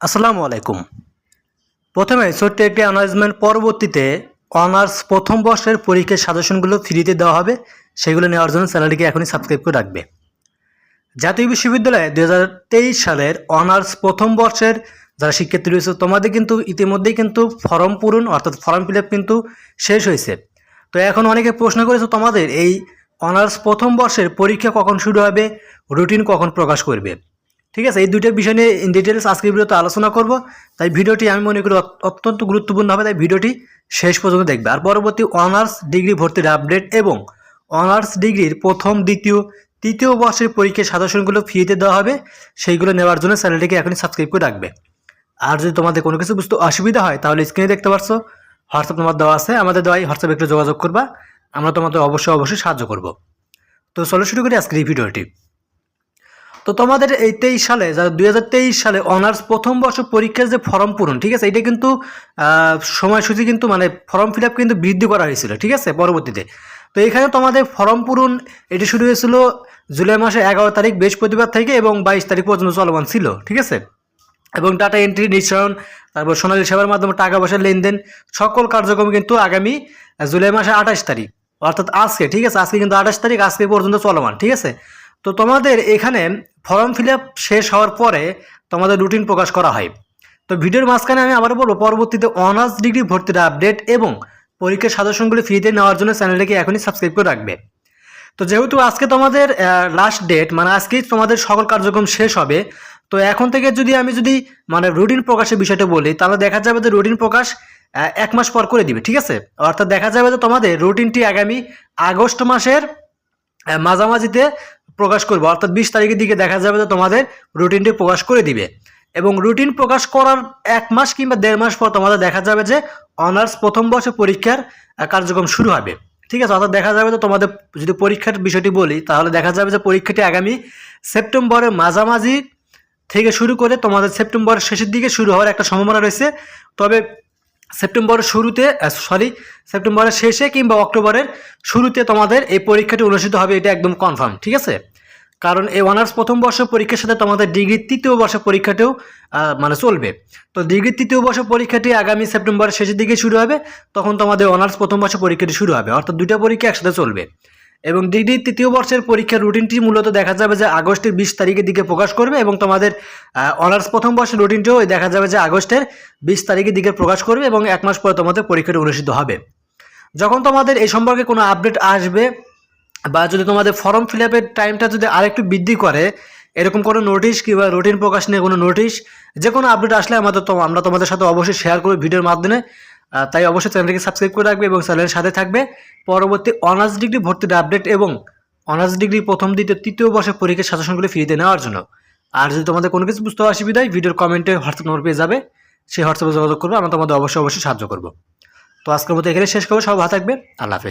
আসসালামু আলাইকুম। প্রথমে ছোট্ট একটি অ্যানাউন্সমেন্ট পরবর্তীতে অনার্স প্রথম বর্ষের পরীক্ষার সাজেশনগুলো ফ্রিতে দেওয়া হবে, সেগুলো নেওয়ার জন্য চ্যানেলটিকে এখনই সাবস্ক্রাইব করে রাখবে। জাতীয় বিশ্ববিদ্যালয়ে দু হাজার তেইশ সালের অনার্স প্রথম বর্ষের যারা শিক্ষার্থী রয়েছে, তোমাদের কিন্তু ইতিমধ্যেই কিন্তু ফর্ম পূরণ, অর্থাৎ ফর্ম ফিল কিন্তু শেষ হয়েছে। তো এখন অনেকে প্রশ্ন করেছে, তোমাদের এই অনার্স প্রথম বর্ষের পরীক্ষা কখন শুরু হবে? রুটিন কখন প্রকাশ করবে? ঠিক আছে? এই দুইটা বিষয় নিয়ে ইন ডিটেলস আজকের ভিডিওতে আলোচনা করব। তাই ভিডিওটি আমি মনে করি অত- অত্যন্ত গুরুত্বপূর্ণ হবে, তাই ভিডিওটি শেষ পর্যন্ত দেখবে। আর পরবর্তী অনার্স ডিগ্রি ভর্তির আপডেট এবং অনার্স ডিগ্রির প্রথম, দ্বিতীয়, তৃতীয় বর্ষের পরীক্ষার সাজেশনগুলো ফ্রিতে দেওয়া হবে। সেইগুলো নেওয়ার জন্য চ্যানেলটিকে এখনই সাবস্ক্রাইব করে রাখবে। আর যদি তোমাদের কোনো কিছু বুঝতে অসুবিধা হয়, তাহলে স্ক্রিনে দেখতে পারছ হোয়াটসঅ্যাপ নাম্বার দেওয়া আছে। আমাদের দেওয়াই হোয়াটসঅ্যাপে একটু যোগাযোগ করবা। আমরা তোমাদের অবশ্যই অবশ্যই সাহায্য করব। তো চলো শুরু করি আজকের এই ভিডিওটি। তো তোমাদের এই তেইশ সালে যারা দুই সালে অনার্স প্রথম বর্ষ পরীক্ষার যে ফর্ম পূরণ, ঠিক আছে? এটা কিন্তু সময়সূচি কিন্তু মানে ফর্ম ফিল কিন্তু বৃদ্ধি করা হয়েছিল, ঠিক আছে? পরবর্তীতে। তো এখানে তোমাদের ফর্ম পূরণ, এটি শুরু হয়েছিল জুলাই মাসে এগারো তারিখ বৃহস্পতিবার থেকে এবং বাইশ তারিখ পর্যন্ত চলমান ছিল, ঠিক আছে? এবং ডাটা এন্ট্রি নিঃসরণ, তারপর সোনালী সেবার মাধ্যমে টাকা পয়সার লেনদেন, সকল কার্যক্রম কিন্তু আগামী জুলাই মাসে আঠাশ তারিখ, অর্থাৎ আজকে, ঠিক আছে? আজকে কিন্তু আঠাশ তারিখ, আজকে পর্যন্ত চলমান, ঠিক আছে? তো তোমাদের এখানে ফর্ম ফিল শেষ হওয়ার পরে তোমাদের রুটিন প্রকাশ করা হয়। তো ভিডিওর মাঝখানে আমি আবার বলব, পরবর্তীতে অনার্স ডিগ্রি ভর্তির আপডেট এবং পরীক্ষার সাজেশনগুলি ফ্রিতে নেওয়ার জন্য চ্যানেলটিকে এখনই সাবস্ক্রাইব করে রাখবে। তো যেহেতু আজকে তোমাদের লাস্ট ডেট মানে আজকেই তোমাদের সকল কার্যক্রম শেষ হবে, তো এখন থেকে যদি আমি যদি মানে রুটিন প্রকাশের বিষয়টা বলি, তাহলে দেখা যাবে যে রুটিন প্রকাশ এক মাস পর করে দিবে, ঠিক আছে? অর্থাৎ দেখা যাবে যে তোমাদের রুটিনটি আগামী আগস্ট মাসের মাঝামাঝিতে প্রকাশ করবে। অর্থাৎ বিশ তারিখের দিকে দেখা যাবে যে তোমাদের রুটিনটি প্রকাশ করে দিবে। এবং রুটিন প্রকাশ করার এক মাস কিংবা দেড় মাস পর তোমাদের দেখা যাবে যে অনার্স প্রথম বর্ষে পরীক্ষার কার্যক্রম শুরু হবে। ঠিক আছে? অর্থাৎ দেখা যাবে যে তোমাদের যদি পরীক্ষার বিষয়টি বলি, তাহলে দেখা যাবে যে পরীক্ষাটি আগামী সেপ্টেম্বরের মাঝামাঝি থেকে শুরু করে তোমাদের সেপ্টেম্বরের শেষের দিকে শুরু হওয়ার একটা সম্ভাবনা রয়েছে। তবে সেপ্টেম্বরের শুরুতে সরি সেপ্টেম্বরের শেষে কিংবা অক্টোবরের শুরুতে তোমাদের এই পরীক্ষাটি অনুষ্ঠিত হবে, এটা একদম কনফার্ম ঠিক আছে? কারণ এই অনার্স প্রথম বর্ষ পরীক্ষার সাথে তোমাদের ডিগ্রির তৃতীয় বর্ষ পরীক্ষাটিও মানে চলবে। তো ডিগ্রির তৃতীয় বর্ষ পরীক্ষাটি আগামী সেপ্টেম্বরের শেষের দিকে শুরু হবে, তখন তোমাদের অনার্স প্রথম বর্ষ পরীক্ষাটি শুরু হবে, অর্থাৎ দুইটা পরীক্ষা একসাথে চলবে। এবং ডিগ্রির তৃতীয় বর্ষের পরীক্ষার রুটিনটি মূলত দেখা যাবে যে আগস্টের বিশ তারিখের দিকে প্রকাশ করবে এবং তোমাদের অনার্স প্রথম বর্ষের রুটিনটিও দেখা যাবে যে আগস্টের বিশ তারিখের দিকে প্রকাশ করবে এবং এক মাস পরে তোমাদের পরীক্ষাটি অনুষ্ঠিত হবে। যখন তোমাদের এই সম্পর্কে কোনো আপডেট আসবে বা যদি তোমাদের ফর্ম ফিল আপের টাইমটা যদি আরেকটু বৃদ্ধি করে, এরকম কোনো নোটিশ কিংবা রুটিন প্রকাশ নিয়ে কোনো নোটিশ যে কোনো আপডেট আসলে আমাদের আমরা তোমাদের সাথে অবশ্যই শেয়ার করব ভিডিওর মাধ্যমে। তাই অবশ্যই চ্যানেলটিকে সাবস্ক্রাইব করে রাখবে এবং চ্যানেলের সাথে থাকবে। পরবর্তী অনার্স ডিগ্রি ভর্তির আপডেট এবং অনার্স ডিগ্রি প্রথম দ্বিতীয় তৃতীয় বর্ষের পরীক্ষার সাজেশনগুলি ফিরিয়ে নেওয়ার জন্য। আর যদি তোমাদের কোনো কিছু বুঝতে অসুবিধা হয় ভিডিওর কমেন্টে হোয়াটসঅ্যাপ নম্বর পেয়ে যাবে। সেই হোয়াটসঅ্যাপে যোগাযোগ করব, আমরা তোমাদের অবশ্যই অবশ্যই সাহায্য করব। তো আজকের মতো এখানে শেষ করব। সব ভালো থাকবে। আল্লাহ হাফেজ।